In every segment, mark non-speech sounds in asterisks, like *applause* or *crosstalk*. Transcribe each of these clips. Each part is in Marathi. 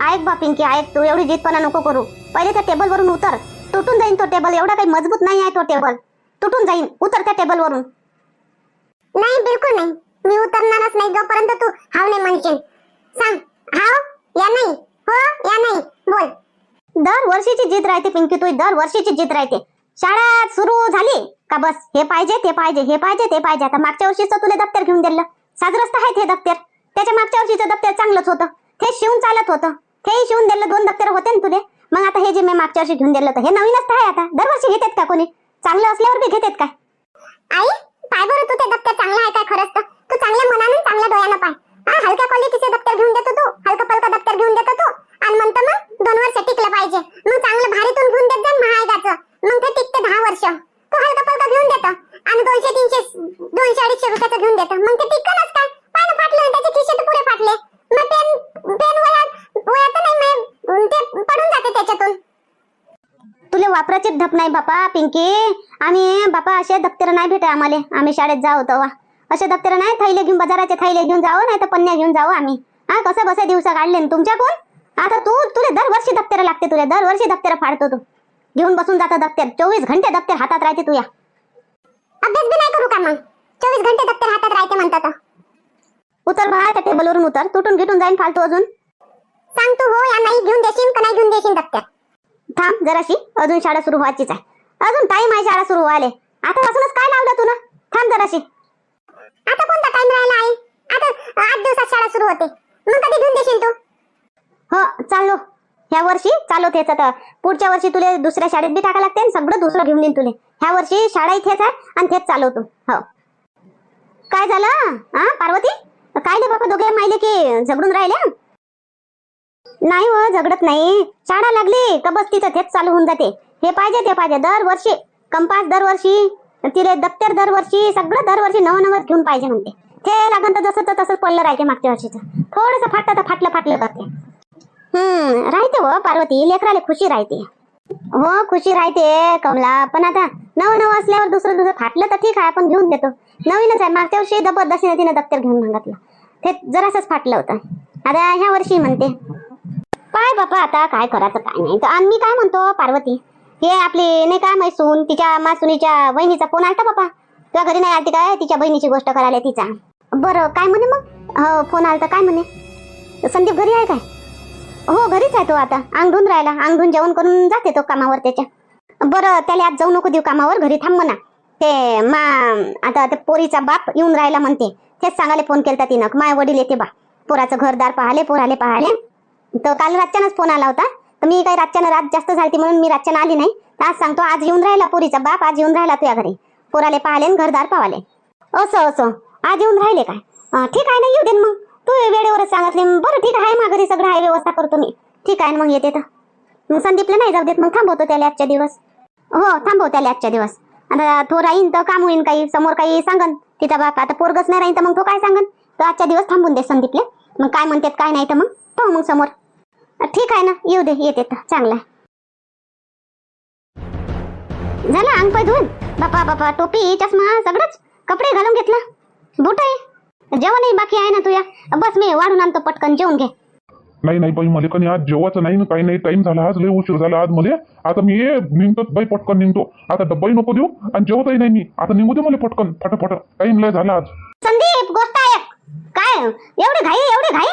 ऐक बा पिंकी ऐक तू एवढी जितपणा नको करू. पहिले त्या टेबल वरून उतर. तुटून जाईन तो टेबल. एवढा काही मजबूत नाही आहे तो टेबल. तुटून जाईन. उतर त्या टेबल वरून नाही बिलकुल नाही. मी उतरणारच नाही. जोपर्यंत तू हाव नाही म्हणशील. सांग. हाव? या नाही. हो? या नाही. बोल. दर वर्षीची जिद राहते पिंकी तू दर वर्षीची जिद राहते. शाळा सुरू झाली. का बस? हे पाहिजे ते पाहिजे हे पाहिजे ते पाहिजे. आता मागच्या वर्षीचं तुला दप्तर घेऊन दिलं. साजरस्त आहे ते दप्तर. त्याच्या मागच्या वर्षीचं दप्तर चांगलंच होतं. ते शिवून चालत होतं. तेही शिवून दिलं दोन दप्तर होते ना तुले. मग आता हे जे मी मागच्या वर्षी घेऊन दिलं तर हे नवीनच आहे आता. दरवर्षी घेतात का कोणी? चांगलं असल्यावर बी घेतात काय? आई पाय बरं तू ते दप्तर चांगलं आहे काय खरंच तर तू चांगल्या मनानं चांगल्या डोळ्यानं पाय हा हलक्या क्वालिटीचे दप्तर घेऊन देतो तू हलका पलका दप्तर घेऊन देतो तू आणि म्हणतो मग दोन वर्ष टिकलं पाहिजे मग चांगलं भारीतून घेऊन देत जा महागाचं मग ते टिकते दहा वर्ष तू हलका पलका घेऊन देतो आणि दोनशे तीनशे दोनशे अडीचशे रुपयाचं घेऊन देतो मग ते टिकलंच काय पाय फाटलं त्याचे खिशे तर पुरे फाटले मग पेन पेन वयात वयात नाही मग ते पडून जाते त्याच्यातून तुले वापराचे धप नाही बापा पिंकी. आम्ही बापा असे दप्तर नाही भेटे आम्हाला. आम्ही शाळेत जाऊ तेव्हा असे दप्तर नाही थैले घेऊन बाजाराचे थैले घेऊन जाऊ नाही तर पन्न्या घेऊन जाऊ आम्ही. हा कसं बसे दिवस काढले न तुमच्या कोण आता तू तुले दरवर्षी दप्तर लागते तुला दरवर्षी दप्तर फाडतो तू. घेऊन बसून जातं दप्तर. चोवीस घंटे दप्तर हातात राहते तुया. अभ्यास बी नाही करू का मग? चोवीस घंटे दप्तर हातात राहते म्हणतात उतर बाहेर त्या टेबलवरून उतर. तुटून गिटून जाईन फालतू अजून. सांग तू हो या नाही घेऊन देशील का नाही घेऊन देशील दप्तर? थांब जराशी. अजून शाळा सुरू व्हायचीच आहे. अजून टाइम आहे शाळा सुरू व्हायला. आतापासूनच काय लावलं तुला? थांब जराशी. आता कोणता टाइम राहिला आहे आता आठ दिवसात शाळा सुरू होते. मग कधी घेऊन देशील तू? हो चाललो. ह्या वर्षी चालू तेच आता पुढच्या वर्षी तुले दुसऱ्या शाळेत बी टाका लागते सगळं दुसरं घेऊन देईन तुले. ह्या वर्षी शाळा इथेच आहे आणि तेच चालवतो हो. काय झालं? हा पार्वती? काय नाही बाबा दोघे माहिले की झगडून राहिले? नाही हो झगडत नाही. शाळा लागली का बस तिचं तेच चालू होऊन जाते. हे पाहिजे ते पाहिजे दरवर्षी. कंपास दरवर्षी तिले दप्तर दरवर्षी सगळं दरवर्षी नवं नवं घेऊन पाहिजे म्हणते. ते लागन तर जसं तर तसंच पडलं राहते मागच्या वर्षीचं. थोडंसं फाटलं तर फाटलं फाटलं करते हम्म राहते हो पार्वती लेकराला खुशी राहते. हो खुशी राहते कमला. पण आता नवं नवं असल्यावर दुसरं दुसरं फाटलं तर ठीक आहे आपण घेऊन देतो. नवीनच आहे मागच्या वर्षी जबरदस्तीने तिने दप्तर घेऊन मागतलं. ते जरासंच फाटलं होतं. आता ह्या वर्षी म्हणते. काय बापा आता काय करायचं काय नाही? तर आणि मी काय म्हणतो पार्वती हे आपली नाही का मैसून तिच्या मासुनीच्या बहिणीचा फोन आलता बापा. तुझ्या घरी नाही आलती काय? तिच्या बहिणीची गोष्ट करायला तिचा. बरं काय म्हणे मग? हो फोन आलता काय म्हणे? संदीप घरी आहे काय? हो घरीच आहे तो आता. अंगधून राहिला. अंगधून जेवण करून जाते तो कामावर त्याच्या. बरं त्याला आज जाऊ नको देऊ कामावर. घरी थांब म्हणा. ते मा आता ते पोरीचा बाप येऊन राहिला म्हणते. तेच सांगायला फोन केलता तिनं. माय वडील येते बा. पोराचं घरदार पाहाले पोराले पाहाले. तर काल रातच्यानंच फोन आला होता. तर मी काही रातच्यानं रात जास्त झाली म्हणून मी रातच्यानं आली नाही. तर आज सांगतो आज येऊन राहिला पोरीचा बाप आज येऊन राहिला तुझ्या घरी. पोराले पाहाले घरदार पावाले. असं असं. आज येऊन राहिले काय? ठीक आहे ना येऊ दे मग. तू वेळेवरच सांगितले. बरं ठीक आहे माझ्या घरी सगळं आहे व्यवस्था करतो मी. ठीक आहे ना मग येते तर. मग संदीपला नाही जाऊ देत मग थांबवतो त्याला आजच्या दिवस. हो थांबव त्याला आजच्या दिवस. आता थोर राहीन तर काम होईन काही समोर काही सांगन. तिचा बाप आता पोरगच नाही राहीन तर मग तो काय सांगन? तर आजच्या दिवस थांबून दे संदीपले. मग काय म्हणतात काय नाही तर मग. तो मग समोर. ठीक आहे ना. येऊ दे येते चांगला आहे. झालं अंग पाय धुवून? बापा बापा टोपी चष्मा सगळंच? कपडे घालून घेतला? बुट आहे? जेवणही बाकी आहे ना तुया? बस मी वाढून आणतो पटकन जेवून घे. नाही नाही बाई मला कधी आज जेवायचं नाही ना काही नाही. टाइम झाला आज लय उशीर झाला आज मला. आता मी निघतो बाई पटकन निघतो. आता डब्बाही नको देऊ आणि जेवतही नाही मी. आता निघू दे मला पटकन फटाफट. टाइम लय झाला आज. संदीप गोष्ट ऐक काय? एवढी घाई एवढी घाई?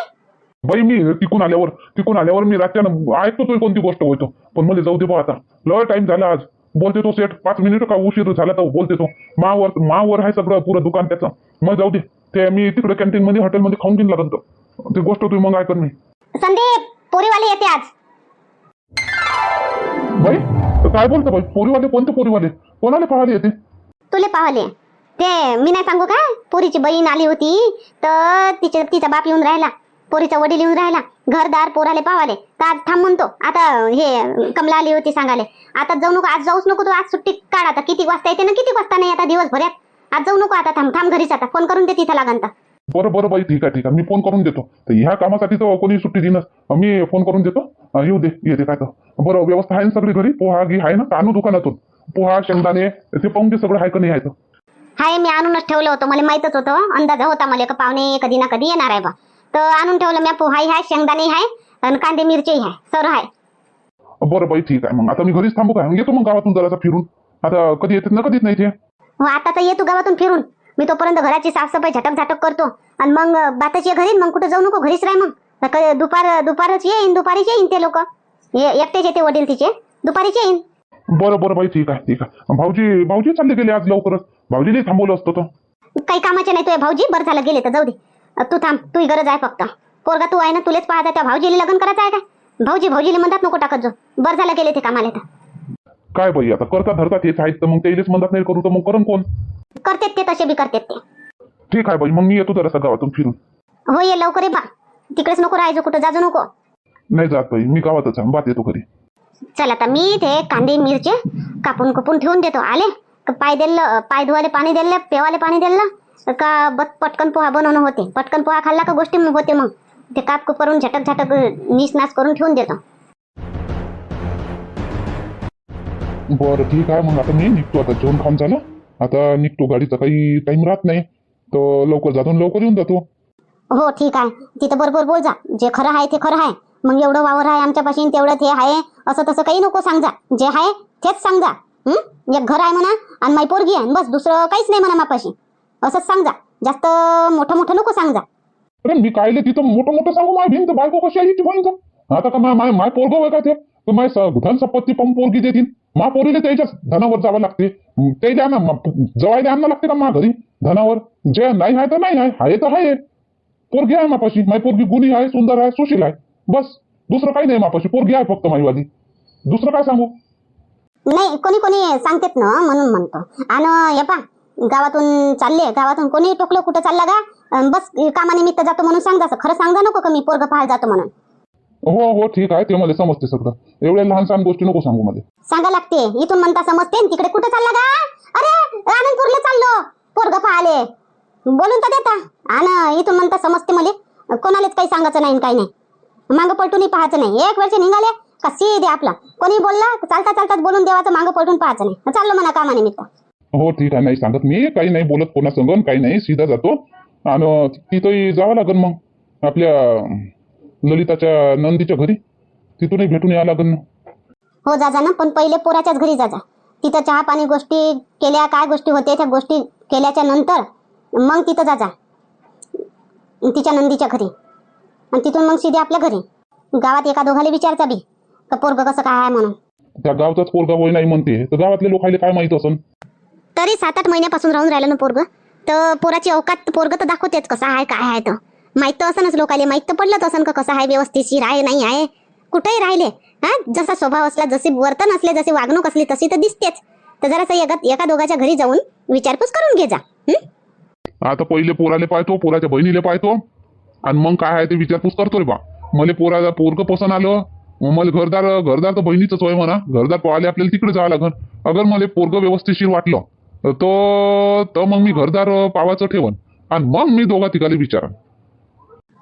बाई मी तिकून आल्यावर तिकून आल्यावर मी रात्यानं ऐकतो तो कोणती गोष्ट होतो पण मला जाऊ दे बा आता. लय टाइम झाला आज. बोलते तो सेट पाच मिनिट का उशीर झाला तर बोलते तो. मावर मावर आहे सगळं पुरं दुकान त्याचं. मग जाऊ दे. ते मी तिकडे कॅन्टीन मध्ये हॉटेलमध्ये खाऊन घेऊन लागत ते. गोष्ट तुम्ही मग ऐकत नाही. संदीप पोरीवाले येते आज. बाई काय बोलतो बाई? पोरीवाले कोणते पोरीवाले? कोणाला पाहाले येते? तुले पाहले ते मी नाही सांगू काय? पोरीची बहीण आली होती तर तिचे तिचा बाप येऊन राहिला. पोरीचा वडील येऊन राहिला. घरदार पोराले पावाले. तर आज थांब म्हणतो. आता हे कमला आली होती सांगाले आता जाऊ नको आज जाऊच नको तू. आज सुट्टी काढ आता. किती वाजता येते ना किती वाजता नाही आता दिवसभरात? आज जाऊ नको आता थांब थांब घरीच आता. फोन करून दे तिथं लागन तर. बरं बरं बाई ठीक आहे ठीक आहे. मी फोन करून देतो. तर ह्या कामासाठी तर कोणी सुट्टी देईनच मी फोन करून देतो. अं, येऊ दे येते काय तर. बरं व्यवस्था आहे ना सगळी घरी? पोहा घी आहे ना? आणू दुकानातून. पोहा शेंगदाणे ते पाहून दे सगळं आहे का नाही आहे तर. हाय मी आणूनच ठेवलं होतं. मला माहितच होतं अंदाज होता मला. का पाहुणे कधी ना कधी येणार आहे बा. तर आणून ठेवलं मी पोहाही आहे शेंगदाणे आहे आणि कांदे मिरची आहे सर आहे. बरं बाई ठीक आहे. मग आता मी घरीच थांबू काय? येतो मग गावातून जरासा फिरून. आता कधी येतात ना कधीच नाही ते हो आता तर ये तू गावातून फिरून. मी तोपर्यंत घराची साफसफाई झटक झटक करतो. आणि मग बाताची घरी मग कुठे जाऊ नको घरीच राह मग. क- दुपार दुपारच येईन दुपारीच येईन ते लोक. एकटेच येते वडील तिचे. दुपारीच येईन. बरं बरं बाई ठीक आहे ठीक आहे. भाऊजी भाऊजी चालले गेले आज लवकरच. भाऊजीने थांबवलं असतं तर काही कामाचे नाही तुझे भाऊजी. बरं झालं गेले तर जाऊ दे. तू थांब तुही गरज आहे फक्त. पोरगा तू आहे ना तुलेच पाहता त्या भाऊजीला लग्न करायचं आहे काय? भाऊजी भाऊजीला म्हणतात नको टाकत जो बरं झालं गेले ते कामाला काय बाई आता करता धरतात हेच आहेत तर मग ते म्हणतात नाही करू तर मग करण कोण? करतेत ते तसे बी करतेत ते. ठीक आहे बाई मग मी येतो जरासा गावातून फिरून. हो ये लवकर ये बा. तिकडेच नको राहायचो कुठं जाजू नको. नाही जात बाई मी गावातच आहे बात येतो घरी. चल आता मी ते कांदे मिरचे कापून कुपून ठेवून देतो. आले? का पाय दिलं पाय धुवाले पाणी दिलं पेवाले पाणी दिलं का बत पटकन पोहा बनवणं होते. पटकन पोहा खाल्ला का गोष्टी होते मग. ते काप करून झटक झटक नीस नास करून ठेवून देतो. बरं ठीक आहे. मग आता मी निघतो. आता जेवण खाऊन झालं. आता निघतो गाडीचा. काही टाइम राहत नाही. तर लवकर जातो लवकर येऊन जातो हो ठीक आहे. तिथं बरोबर बोल जा. जे खरं आहे ते खरं आहे. मग एवढं वावर आहे आमच्यापाशी तेवढं ते आहे. असं तसं काही नको सांगा जे. आहे तेच सांगा? एक घर आहे म्हणा आणि माई पोरगी आहे. बस दुसरं काहीच नाही म्हणा मापाशी. असंच सांगा जास्त मोठं मोठं नको सांगा अरे मी कायले तिथं मोठं मोठं सांगू? माय भिंत बायको कशी आहे ती बहीण आता का माय माय माय पोरग होय का ते? तर माय धन संपत्ती पण पोरगी देतील मा पोरीला त्याच्याच धनावर जावं लागते. ते द्या ना जवायला आणणं लागते का मा घरी? धनावर? जे नाही आहे तर नाही आहे. आहे तर आहे. पोरगी आहे मापाशी. माय पोरगी गुणी आहे सुंदर आहे सुशील आहे. बस. दुसरं काही नाही मापाशी. पोरगी आहे फक्त माईवाली. दुसरं काय सांगू? नाही कोणी कोणी सांगतेत ना म्हणून म्हणतो. आणि हे पा गावातून चालले गावातून कोणी टोकलं कुठं चालला का बस कामानिमित्त जातो म्हणून सांगा खरं सांगा नको का मी पोरग पाहायला जातो म्हणून? हो हो ठीक आहे ते मला समजते सगळं. एवढ्या लहान सहान गोष्टी नको सांगू मला. सांगा लागते. इथून म्हणता समजते तिकडे कुठं चालला का अरे आनंदपूरला चाललो. पोरग पाहाले. बोलून तर देता. आणि इथून म्हणता समजते मला. कोणालाच काही सांगायचं नाही काही नाही. मागं पलटूनही पाहायचं नाही. एक वर्ष निघाले का सीधे आपला. कोणी बोलला चालता चालतात बोलून देवाचं मागं पलटून पाहायचं नाही. चाललो म्हणा कामानिमित्त. हो ठीक आहे. नाही सांगत मी काही नाही बोलत कोणा संगन काही नाही सीधा जातो. आणि तिथंही जावं लागेल मग. आपल्या ललिताच्या नंदीच्या घरी. तिथूनही भेटून यावं लागेल ना हो जा जा ना. पण पहिले पोराच्याच घरी जा जा. तिथं चहा पाणी गोष्टी केल्या काय गोष्टी होते त्या गोष्टी केल्याच्यानंतर मग तिथं जा जा. तिच्या नंदीच्या घरी. आणि तिथून मग सीधे आपल्या घरी. गावात एका दोघाला विचारता बी का पोरग कसं काय आहे म्हणून. त्या गावचाच पोरगा होय नाही म्हणते. तर गावातल्या लोकांना काय माहीत असन? तरी सात आठ महिन्यापासून राहून राहिलं ना पोरग. तर पोराची अवकात पोरग तर दाखवतेच कसं आहे काय आहे तर. माहीत तर असनच लोकाले माहीत तर पडलंच असन का कसं आहे व्यवस्थेशीर आहे नाही आहे. कुठेही राहिले हा? जसा स्वभाव असला जसे वर्तन असले जसे वागणूक असली तशी तर दिसतेच. तर जरासं एका एका दोघाच्या घरी जाऊन विचारपूस करून घे जा आता पहिले पोराले पाहतो पोराच्या बहिणीला पाहतो. आणि मग काय आहे ते विचारपूस करतो रे बा. मला पोराला पोरग पसंत आलं मग मला घरदार घरदार तर बहिणीच होय म्हणा. घरदार पाहायला आपल्याला तिकडे जावं लागन. अगर मला पोरग व्यवस्थितशीर वाटलं तो तर मग मी घरदार पावाचं ठेवन. आणि मग मी दोघा तिघाले विचारा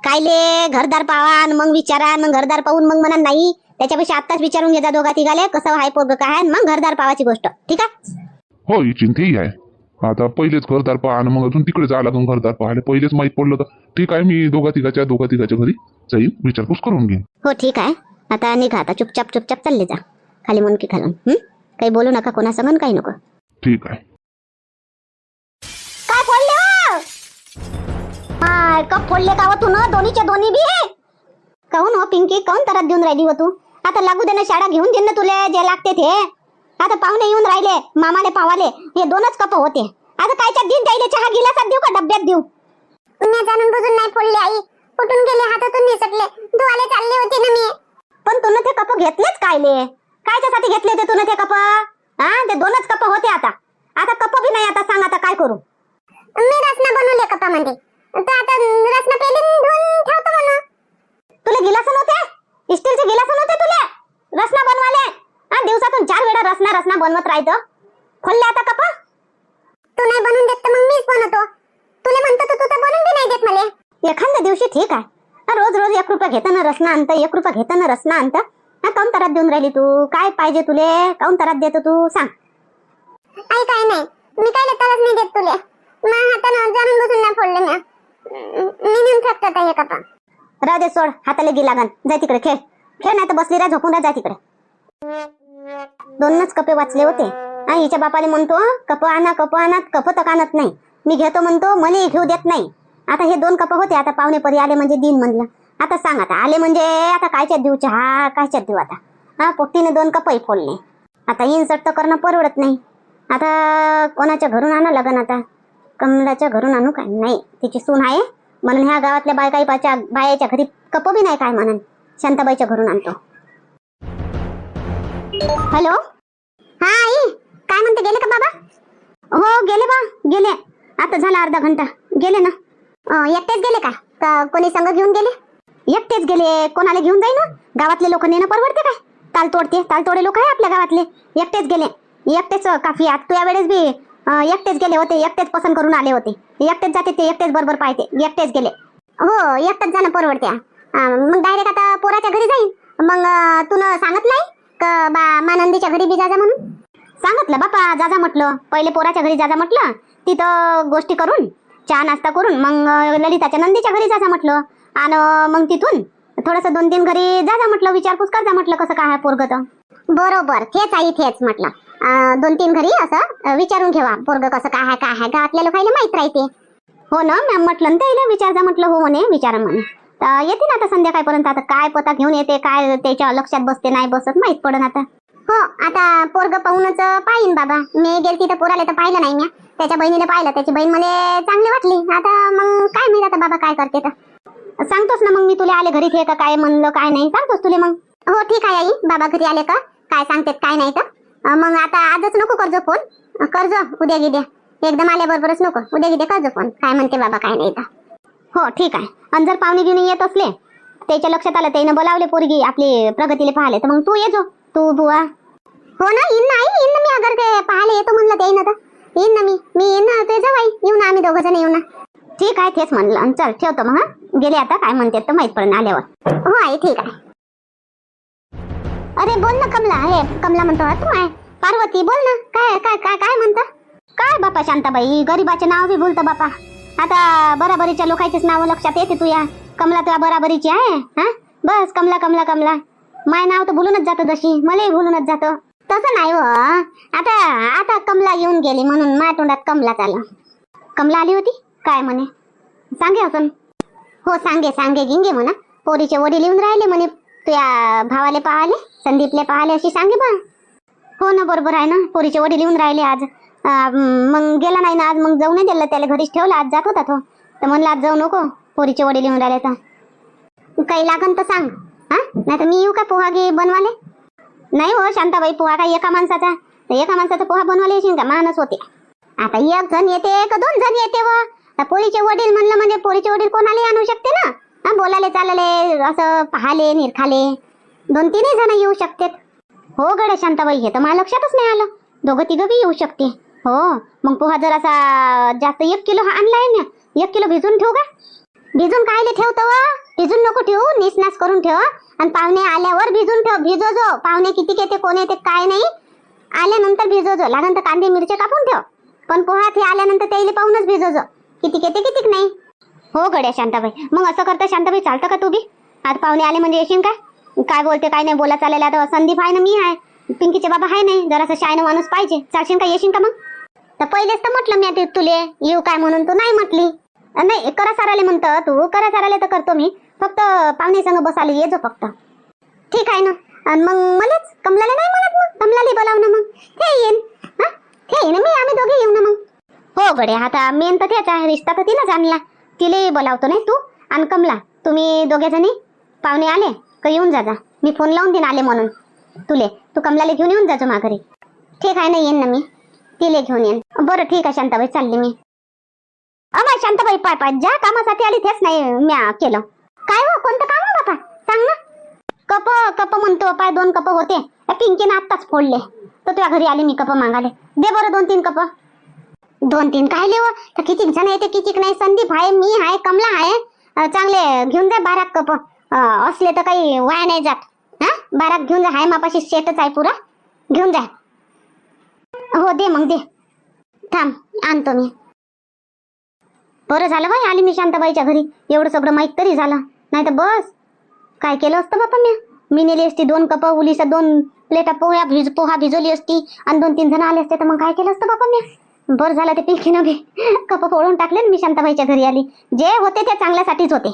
कायले घरदार पावा आणि मग विचारा मग घरदार पाहून मग म्हणा नाही त्याच्यापेक्षा आत्ताच विचारून घे जा दोघा तिघाले कसं आहे पोरग काय आहे, मग घरदार पावाची गोष्ट. ठीक आहे? हो ही चिंतेही आहे. आता पहिलेच घरदार पहा आणि मग अजून तिकडे जावं लागून घरदार पाहायला. पहिलेच माहीत पडलं तर. ठीक आहे मी दोघा तिघाच्या दोघा तिघाच्या घरी जाईल विचारपूस करून घेईन. हो ठीक आहे. आता निघा आता चुपचाप चुपचाप चालले जा. खाली मुनकी घालून हं? काही बोलू नका कोणासंग काही नको. ठीक आहे. हाय, का फोडले का तू न दोन्हीच्या दोन्ही बी काहून हो पिंकी? काहून तरात देऊन राहिली हो तू? आता लागू दे ना शाळा घेऊन दे ना तुले जे लागते ते. आता पाहुणे येऊन राहिले मामाले पावाले. हे दोनच कप होते. आता कायच्या दिन जायले चहा गिलासात देऊ का? डब्यात देऊ? पुन्हा जाणून बुजून नाही फोडले आई. कुठून गेले हातातून निसटले? धुवाले चालले होते ना मी. पण तू ते कप घेतलेच कायले? कायच्यासाठी घेतले ते तू ते कप? हा ते दोनच कप होते आता. आता कप बी नाही आता सांग आता काय करू? मी रसना बनवले कपामध्ये. तर आता रसना पेली धुवून ठेवतो म्हणा. तुला गिलास नव्हते स्टीलचे गिलास नव्हते तुले? रसना बनवाले हा दिवसातून चार वेळा रसना रसना बनवत राहायचं खोलले आता कप? तू नाही बनवून देत तर मग मीच बनवतो. तुला म्हणतो तू तर बनवून बी नाही देत मला. एखाद्या दिवशी ठीक आहे. रोज रोज एक रुपया घेताना रसना आणतं एक रुपया घेताना रसना आणतं. हा काऊन तरात देऊन राहिली तू? काय पाहिजे तुले? काऊन तरात देतो तू? सांग. आई काय नाही. मी काय तरच नाही देत तुले. माझ्या हातानं जाणून बसून नाही फोडले ना मी नेऊन फेकतात हे कपा राहू दे सोड. हाताला गी लागन. जाय तिकडे खेळ. खेळ नाही तर बसली राह झोपून राह जाय तिकडे. दोनच कपे वाचले होते. आणि हिच्या बापाले म्हणतो कप आणा कप आणा कप तर आणत नाही. मी घेतो म्हणतो मनी घेऊ देत नाही. आता हे दोन कप होते आता पाहुणे परी आले म्हणजे दिन म्हणलं. आता सांग आता आले म्हणजे आता कायच्यात देऊ चहा कायच्यात देऊ आता? हा पोट्टीने दोन कपही फोडले. आता इन्सर्ट तर करणं परवडत नाही. आता कोणाच्या घरून आणा लागन आता? कमलाच्या घरून आणू काय? नाही. तिची सून आहे. म्हणून ह्या गावातल्या बायकाईपाच्या बायाच्या घरी कप बी नाही काय म्हणून. शांताबाईच्या घरून आणतो. हॅलो? हा आई. काय म्हणते? गेले का बाबा? हो गेले बा. गेले. आता झाला अर्धा घंटा. गेले ना. एकटेच गेले का? का कोणी संग घेऊन गेले? एकटेच गेले. कोणाला घेऊन जाई ना गावातले लोक नेणं परवडते काय? ताल तोडते ताल तोडे लोक आहे आपल्या गावातले. एकटेच गेले. एकटेच काफी आत तू यावेळेस बी एकटेच गेले होते एकटेच पसंत करून आले होते. एकटेच जाते ते एकटेच बरोबर पाहते एकटेच गेले. हो एकटेच जाणं परवडते. मग डायरेक्ट आता पोराच्या घरी जाईन. मग अं, सांगत नाही का बा मानंदीच्या घरी बी जाजा म्हणून? सांगितलं बापा जाजा म्हटलं. पहिले पोराच्या घरी जाजा म्हटलं. तिथं गोष्टी करून चहा नाश्ता करून मग ललिताच्या नंदीच्या घरी जाजा म्हटलं. आणि मग तिथून थोडस दोन तीन घरी जाजा म्हटलं विचारपूस करजा म्हटलं कसं काय आहे पोरग तर. बरोबर थेच आई थेच म्हटलं. दोन तीन घरी असं विचारून ठेवा पोरग कसं काय आहे काय आहे गावातल्या लोकांना माहीत राहते. हो ना मॅम म्हटलं ना त्याला विचारजा म्हटलं हो म्हणे विचारा म्हणे. तर येते ना आता संध्याकाळपर्यंत आता काय पता घेऊन येते काय त्याच्या लक्षात बसते नाही बसत माहीत पडन आता. हो आता पोरग पाहूनच पाहिन बाबा. मी गेलती तर पोराला तर पाहिलं नाही मी त्याच्या बहिणीने पाहिलं त्याची बहीण मला चांगली वाटली. आता मग काय माहीत आता बाबा काय करते तर. सांगतोस ना मग मी तुला आले घरी ते का काय म्हणलं काय नाही सांगतोस तुले मग. हो ठीक आहे आई. बाबा घरी आले का? काय सांगतेत काय नाही तर. मग आता आजच नको करजो फोन. करजो उद्या गिद्या. एकदम आल्याबरोबरच नको. उद्या गिद्या कर्ज फोन. काय म्हणते बाबा काय नाही तर हो ठीक आहे. आणि जर पाहुणे घेऊन येत असले त्याच्या लक्षात आलं त्यानं बोलावले पोरगी आपली प्रगतीला पाहिले तर मग तू ये जो. तू बुवा. हो ना येईन ना आई येईन ना मी अगर ते पाहायला येतो म्हणलं ते येईन तर. येईन ना मी. मी येईन ना ते जाऊ आई येऊ ना आम्ही दोघं जण येऊ ना. ठीक आहे तेच म्हणलं. चल ठेवतो मग हा. गेले आता काय म्हणते तर माहीत पडेल आल्यावर. हो आई ठीक आहे. अरे बोल ना कमला हे कमला म्हणतो तू आहे. पार्वती बोल ना काय काय काय काय म्हणता? काय बापा शांताबाई गरीबाचे नाव बी बोलतो बापा. आता बराबरीच्या लोकांचीच नाव लक्षात येते तू या कमला तुला बराबरीची आहे हा? बस कमला कमला कमला. माय नाव तर भुलूनच जातं जशी मलाही भुलूनच जातं. तसं नाही व आता आता कमला येऊन गेली म्हणून माझ्या तोंडात कमला आला. कमला आली होती? काय म्हणे? सांगे असं हो सांगे सांगे गिंगे म्हणा. पोरीचे वडील येऊन राहिले म्हणे तुया भावाले पाहाले संदीपले पाहिले अशी सांगे बा. हो ना बरोबर आहे ना. पोरीचे वडील येऊन राहिले आज. मग गेला नाही ना आज मग जाऊ नाही दिलं. त्याला घरीच ठेवलं आज जात होता तो. तर म्हणलं आज जाऊ नको. पोरीचे वडील येऊन राहिले तर. काही लागन तर सांग. हा? नाही तर मी येऊ का पोहा घे बनवाले? नाही हो शांताबाई पोहा काय एका माणसाचा? तर एका माणसाचा पोहा बनवाले येशील का? माणस होते. आता एक जण येते का दोन जण येते व. पोरीचे वडील म्हणलं म्हणजे पोरीचे वडील कोणाला आणू शकते ना? बोलाले चालले असं पाहाले निरखाले. दोन तीनही जण येऊ शकतात. हो गड्या शांताबाई हे तर मला लक्षातच नाही आलं. दोघं तिघं बी येऊ शकते हो मग पोहा जर असा जास्त एक किलो हा आणलाय ना एक किलो भिजून ठेवू का? भिजून कायले ठेवतो भिजून नको ठेवू निसनास करून ठेव आणि पाहुणे आल्यावर भिजून ठेव भिजो जो पाहुणे किती येते कोण येते काय नाही. आल्यानंतर भिजो जो लागन तर कांदे मिरचे कापून ठेव. पण पोहा ते आल्यानंतर त्याला पाहूनच भिजो जो किती येते कितीक नाही. हो गड्या शांताबाई मग असं करता शांताबाई चालतं का तू बी? आज पाहुणे आले म्हणजे येशील काय? काय बोलते काय नाही बोला चालेल आता संदीप आहे ना मी आहे. पिंकीचे बाबा आहे नाही. जरासं शायन माणूस पाहिजे. चालशील का येशील का मग? तर पहिलेच तर म्हटलं मी आता तुले. येऊ काय म्हणून? तू नाही म्हटली. नाही करा साराले म्हणतं. तू करा साराले तर करतो मी. फक्त पाहुणे संग बसाले ये जो फक्त. ठीक आहे ना? आणि मग मलाच? कमलाला नाही म्हणत मग? कमलाला बोलाव ना मग. ते येईन. हा? ते येईन. मी आम्ही दोघे येऊ ना मग. हो गडे आता मेन तर त्याचा रिश्ता तर तिलाच आणला. तिलाही बोलावतो नाही तू? आणि कमला तुम्ही दोघे जणी पाहुणे आले? का येऊन जा मी फोन लावून देईन आले म्हणून. तुले. तू कमलाला घेऊन येऊन जाजो माघारी. ठीक आहे ना येईन ना मी. तिले घेऊन येईन. बरं ठीक आहे शांताबाई. चालली मी. अमा शांताबाई पाय पाय. ज्या कामासाठी आली तेच नाही म्या केलं. काय हो? कोणतं काम हो बापा? सांग ना. कप कप म्हणतो. पाय दोन कप होते. पिंकीनं आत्ताच फोडले. तर तुझ्या घरी आली मी कप मागाले दे बरं दोन तीन कप. दोन तीन काय लिव? तर किती जण येते किती नाही. संदीप आहे मी आहे कमला आहे. चांगले घेऊन जा बारा कप. असले तर काही वाया नाही जात. हा? बारा घेऊन जा हाय मापाशी सेटच आहे पुरा. घेऊन जा. हो दे मग दे. थांब आणतो मी. बरं झालं बाई आली मी शांताबाईच्या घरी. एवढं सगळं माहीत तरी झालं. नाही तर बस. काय केलं असतं बापा मी मी नेली असती दोन कप उलीचा दोन प्लेटा पोह्या भिज पोहा भिजवली असती. आणि दोन तीन जण आले असते तर मग काय केलं असतं बापा मी बरं झालं ते पिलखी नव्हे कप फोडून टाकले मी शांताबाईच्या घरी आली. जे होते ते चांगल्यासाठीच होते.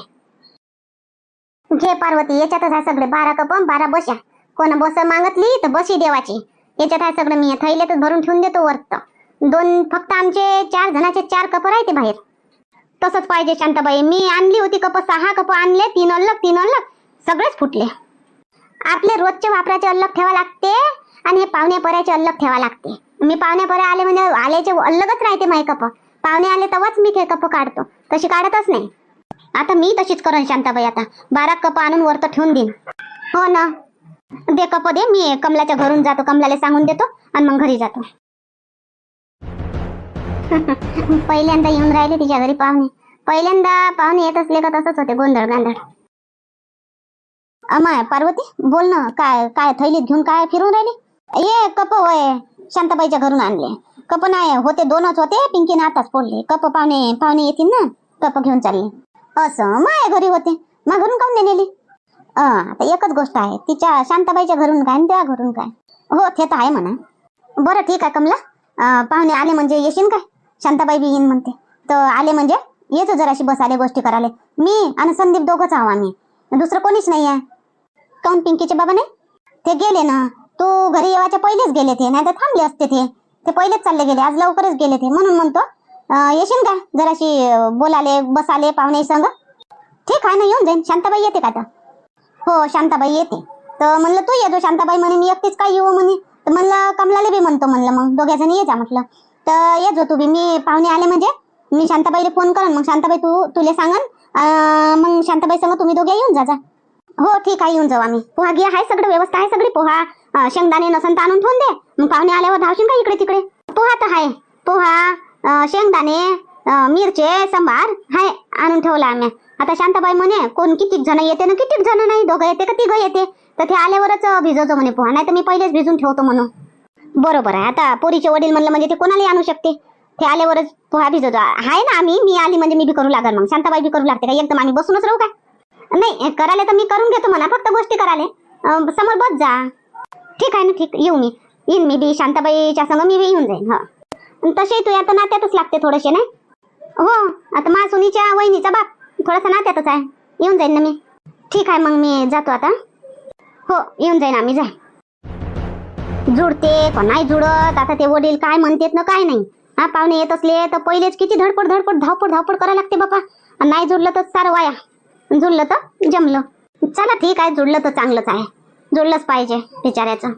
घे पार्वती याच्यातच आहे सगळे. बारा कप बारा बशा कोण बस मागतली तर बशी देवाची. याच्यात आहे सगळं मी. थैल्यातच भरून ठेवून देतो वरत. दोन फक्त आमचे चार जणाचे चार कप राहते बाहेर. तसंच पाहिजे शांताबाई. मी आणली होती कप सहा कप आणले तीन अल्लग तीन अल्लग सगळेच फुटले. आपले रोजचे वापराचे अल्लग ठेवा लागते आणि हे पाहुणे पर्याचे अल्लग ठेवा लागते. मी पाहुणे पर्या आले म्हणजे आल्याचे अल्लगच राहते माझे कप. पाहुणे आले तेव्हाच मी हे कप काढतो. तशी काढतच नाही. आता मी तशीच करण शांताबाई आता. बारा कप आणून वरत ठेवून देईन. हो ना. दे कप दे मी कमलाच्या घरून जातो. कमलाला सांगून देतो आणि मग घरी जातो. *laughs* पहिल्यांदा येऊन राहिले तिच्या घरी पाहुणे. पहिल्यांदा पाहुणे येत असले का तसंच होते गोंधळ गांधळ. अमाय पार्वती बोल ना काय काय थैलीत घेऊन काय फिरून राहिली? ये कप वय शांताबाईच्या घरून आणले. कप नाही होते दोनच होते पिंकीने आताच फोडले. कप पाहुणे पाहुणे येतील ना कप घेऊन चालले. असं माय घरी होते. मग घरून काऊन नाही नेली? आता एकच गोष्ट आहे. तिच्या शांताबाईच्या घरून काय आणि त्या घरून काय? हो ते तर आहे म्हणा. बरं ठीक आहे कमला. पाहुणे आले म्हणजे येशील काय? शांताबाई बी येईन म्हणते. तर आले म्हणजे येतो जराशी बसाले गोष्टी कराले मी आणि संदीप दोघंच आहो आम्ही. दुसरं कोणीच नाही आहे. काऊन पिंकीचे बाबा नाही? ते गेले ना. तू घरी येवाच्या पहिलेच गेले ते. नाही तर थांबले असते ते. ते पहिलेच चालले गेले. आज लवकरच गेले ते. म्हणून म्हणतो येशील का? जराशी बोलाले बसाले पाहुणे संग? ठीक आहे ना येऊन जाईन. शांताबाई येते का आता? हो शांताबाई येते. तर म्हणलं तू येतो शांताबाई म्हणे मी एकटीच काय येऊ म्हणे? तर म्हणलं कमलाले बी म्हणतो म्हणलं मग. दोघ्या जणी ये जा म्हटलं. तर ये जो तू बी. मी पाहुणे आले म्हणजे मी शांताबाईला फोन करन. मग शांताबाई तू तुले सांगन. मग शांताबाई सांग तुम्ही दोघे येऊन जा जा. हो ठीक आहे येऊन जाऊ आम्ही. पोहा घे आहे सगळं व्यवस्था आहे सगळी पोहा. शेंगदाणे नसन तर आणून ठेवून दे. मग पाहुणे आल्यावर धावशील का इकडे तिकडे पोहा तर आहे. पोहा. शेंगदाणे मिरचे सांबार हाय आणून ठेवला आम्ही. आता शांताबाई म्हणे कोण किती जण येते ना किती जण नाही? दोघं येते का तिघं येते? तर ते आल्यावरच भिजवतो म्हणे पोहा. नाही तर मी पहिलेच भिजून ठेवतो म्हणून. बरोबर आहे. आता पोरीचे वडील म्हणलं म्हणजे ते कोणालाही आणू शकते. ते आल्यावरच पोहा भिजवतो. आहे ना आम्ही. मी आली म्हणजे मी बी करू लागल मग. शांताबाई बी करू लागते का? एकदम आम्ही बसूनच राहू काय नाही करायला तर मी करून घेतो म्हणा. फक्त गोष्टी करायला. समोर बस जा. ठीक आहे ना ठीक. येऊ मी. येईन मी बी. शांताबाईच्या संग मी बी येऊन जाईन. हा. तसे तू आता नात्यातच लागते थोडेसे ना हो आता मा सुनीच्या वहिनीचा बाप थोडासा नात्यातच आहे. येऊन जाईन ना मी. ठीक आहे मग मी जातो आता. हो येऊन जाईन आम्ही जाय जुडते का नाही जुडत. आता ते वडील काय म्हणतेत ना काय नाही. हा पाहुणे येत असले तर पहिलेच किती धडपड धडपड धावपड धावपड करायला लागते बापा. नाही जुडलं तर सारं वाया. जुडलं तर जमलं. चला ठीक आहे जुडलं तर चांगलंच आहे. जुडलंच पाहिजे बिचाऱ्याचं.